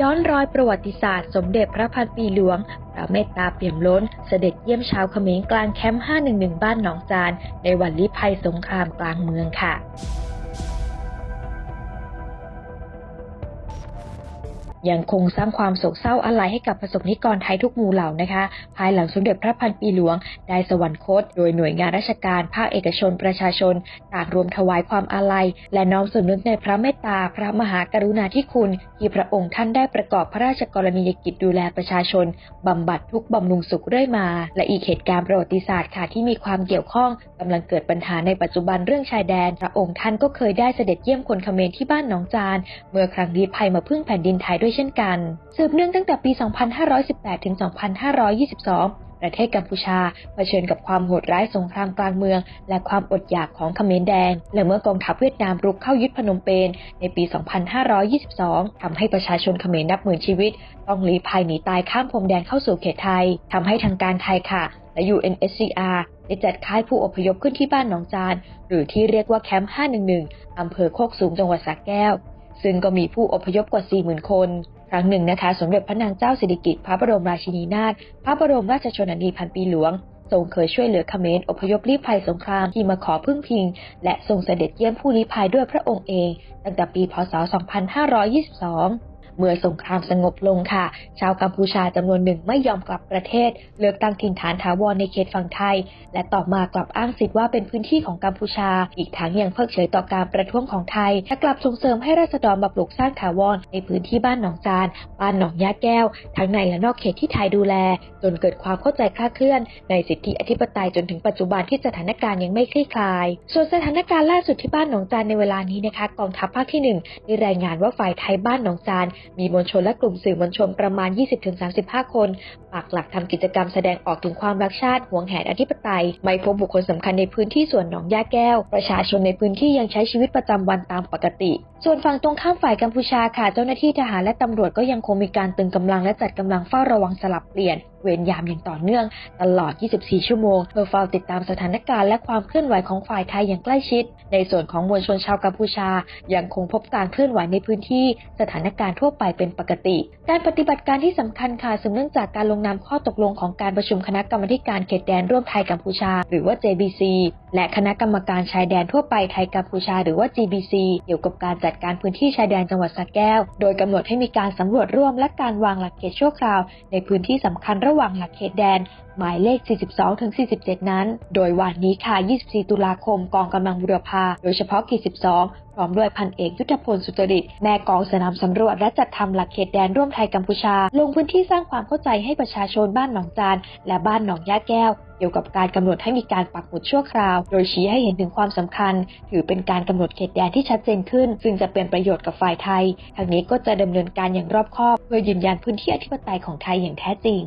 ย้อนรอยประวัติศาสตร์สมเด็จพระพันปีหลวง พระเมตตาเปี่ยมล้น เสด็จเยี่ยมชาวเขมรกลางแคมป์ 511 บ้านหนองจาน ในวันลี้ภัยสงครามกลางเมืองค่ะ ยังคงสร้างความโศกเศร้าอาลัยให้กับประสบนิกรไทยทุกหมู่เหล่านะคะ ภายหลังสมเด็จพระพันปีหลวง ได้สวรรคต โดยหน่วยงานราชการ ภาคเอกชน ประชาชน ต่างรวมถวายความอาลัย และน้อมสำนึกในพระเมตตา พระมหากรุณาธิคุณ ที่พระองค์ท่านได้ประกอบพระราชกรณียกิจดูแลประชาชน บำบัดทุกบำรุงสุขเรื่อยมา และอีกเหตุการณ์ประวัติศาสตร์ค่ะที่มีความเกี่ยวข้องกำลังเกิดปัญหาในปัจจุบันเรื่องชายแดน พระองค์ท่านก็เคยได้เสด็จเยี่ยมคนเขมรที่บ้านหนองจาน เมื่อครั้งลี้ภัยมาพึ่งแผ่นดินไทยด้วยเช่นกัน สืบเนื่องตั้งแต่ปี 2518 ถึง 2522 ประเทศกัมพูชาเผชิญกับความโหดร้ายสงครามกลางเมือง และความอดอยากของเขมรแดง และเมื่อกองทัพเวียดนามรุกเข้ายึดพนมเปญในปี 2522ทำให้ประชาชนเขมรนับหมื่นชีวิต ต้องลี้ภัยหนีตายข้ามพรมแดนเข้าสู่เขตไทยทำให้ทางการไทยค่ะ และ UNSCR ได้จัดค่ายผู้อพยพขึ้นที่บ้านหนองจาน หรือที่เรียกว่าแคมป์ 511 อำเภอโคกสูงจังหวัดสระแก้ว ซึ่งก็มีผู้อพยพกว่า 40,000 คน ครั้งหนึ่งนะคะ สมเด็จพระนางเจ้าสิริกิติ์พระบรมราชินีนาถพระบรมราชชนนีพันปีหลวงทรงเคยช่วยเหลือเขมรอพยพลี้ภัยสงครามที่มาขอพึ่งพิง และทรงเสด็จเยี่ยมผู้ลี้ภัยด้วยพระองค์เอง ตั้งแต่ปี พศ 2522 เมื่อสงครามสงบลงค่ะ ชาวกัมพูชาจำนวนหนึ่งไม่ยอมกลับประเทศ เลือกตั้งถิ่นฐานถาวรในเขตฝั่งไทย และต่อมากลับอ้างสิทธิ์ว่าเป็นพื้นที่ของกัมพูชา อีกทั้งยังเพิกเฉยต่อการประท้วงของไทยและกลับส่งเสริมให้ราษฎรมาปลูกสร้างถาวรในพื้นที่บ้านหนองจาน บ้านหนองยาแก้ว ทั้งในและนอกเขตที่ไทยดูแล จนเกิดความเข้าใจคลาดเคลื่อน ในสิทธิอธิปไตยจนถึงปัจจุบันที่สถานการณ์ยังไม่คลี่คลาย ส่วนสถานการณ์ล่าสุดที่บ้านหนองจานในเวลานี้นะคะกองทัพภาคที่หนึ่งได้รายงานว่าฝ่ายไทยบ้านหนองจานมีมวลชนและกลุ่มสื่อมวลชนประมาณ 20-35 คนปักหลักทำกิจกรรมแสดงออกถึงความรักชาติหวงแหนอธิปไตย ไม่พบบุคคลสำคัญในพื้นที่ส่วนหนองย่าแก้ว ประชาชนในพื้นที่ยังใช้ชีวิตประจำวันตามปกติ ส่วนฝั่งตรงข้ามฝ่ายกัมพูชาค่ะ เจ้าหน้าที่ทหารและตำรวจก็ยังคงมีการตึงกำลังและจัดกำลังเฝ้าระวังสลับเปลี่ยนเวรยามอย่างต่อเนื่อง ตลอด 24 ชั่วโมง เพื่อเฝ้าติดตามสถานการณ์และความเคลื่อนไหวของฝ่ายไทยอย่างใกล้ชิด ในส่วนของมวลชนชาวกัมพูชา ยังคงพบการเคลื่อนไหวในพื้นที่ สถานการณ์ทั่วไปเป็นปกติ การปฏิบัติการที่สำคัญค่ะสืบเนื่องจากการลงนามข้อตกลงของการประชุมคณะกรรมการเขตแดนร่วมไทยกัมพูชา หรือว่า JBC และคณะกรรมการชายแดนทั่วไปไทยกัมพูชา หรือว่า GBC เกี่ยวกับการจัดการพื้นที่ชายแดนจังหวัดสระแก้ว โดยกำหนดให้มีการสำรวจร่วมและการวางหลักเขตชั่วคราว ในพื้นที่สำคัญระหว่างหลักเขตแดน หมายเลข 42ถึง47 นั้น โดยวันนี้ค่ะ 24 ตุลาคมกองกำลังบุรพา โดยเฉพาะขีด12พร้อมด้วยพันเอกยุทธพลสุจริต แม่กองสนามสำรวจและจัดทำหลักเขตแดนร่วมไทยกัมพูชา ลงพื้นที่สร้างความเข้าใจให้ประชาชนบ้านหนองจานและบ้านหนองย่าแก้ว เกี่ยวกับการกำหนดให้มีการปักหมุดชั่วคราว โดยชี้ให้เห็นถึงความสำคัญ ถือเป็นการกำหนดเขตแดนที่ชัดเจนขึ้น ซึ่งจะเป็นประโยชน์กับฝ่ายไทยทางนี้ก็จะดำเนินการอย่างรอบคอบ เพื่อยืนยันพื้นที่อธิปไตยของไทยอย่างแท้จริง